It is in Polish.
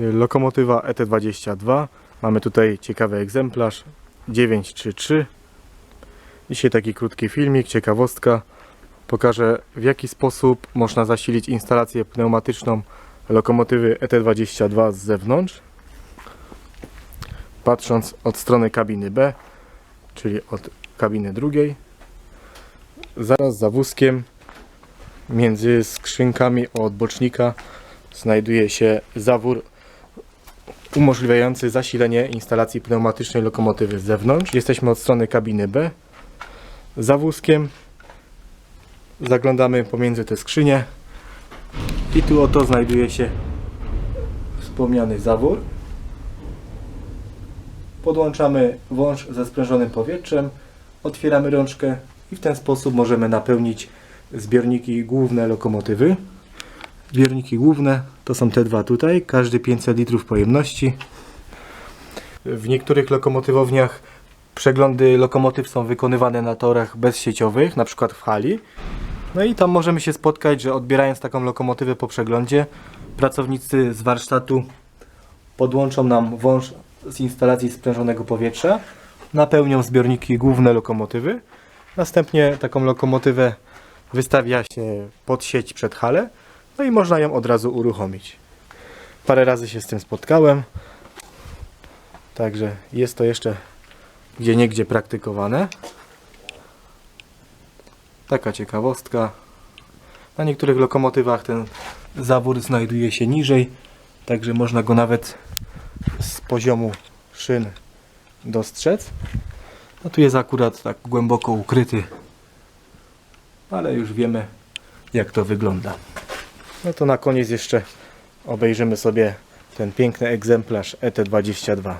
Lokomotywa ET22. Mamy tutaj ciekawy egzemplarz 933. Dzisiaj taki krótki filmik, ciekawostka. Pokażę w jaki sposób można zasilić instalację pneumatyczną lokomotywy ET22 z zewnątrz. Patrząc od strony kabiny B, czyli od kabiny drugiej. Zaraz za wózkiem między skrzynkami od bocznika znajduje się zawór umożliwiający zasilenie instalacji pneumatycznej lokomotywy z zewnątrz. Jesteśmy od strony kabiny B. Za wózkiem zaglądamy pomiędzy te skrzynie i tu oto znajduje się wspomniany zawór. Podłączamy wąż ze sprężonym powietrzem, otwieramy rączkę i w ten sposób możemy napełnić zbiorniki główne lokomotywy. Zbiorniki główne to są te dwa tutaj, każdy 500 litrów pojemności. W niektórych lokomotywowniach przeglądy lokomotyw są wykonywane na torach bezsieciowych, na przykład w hali. No i tam możemy się spotkać, że odbierając taką lokomotywę po przeglądzie, pracownicy z warsztatu podłączą nam wąż z instalacji sprężonego powietrza, napełnią zbiorniki główne lokomotywy. Następnie taką lokomotywę wystawia się pod sieć przed halę, no i można ją od razu uruchomić. Parę razy się z tym spotkałem, także jest to jeszcze gdzie niegdzie praktykowane. Taka ciekawostka. Na niektórych lokomotywach ten zawór znajduje się niżej, także można go nawet z poziomu szyn dostrzec. No tu jest akurat tak głęboko ukryty, ale już wiemy jak to wygląda. No to na koniec jeszcze obejrzymy sobie ten piękny egzemplarz E ET22.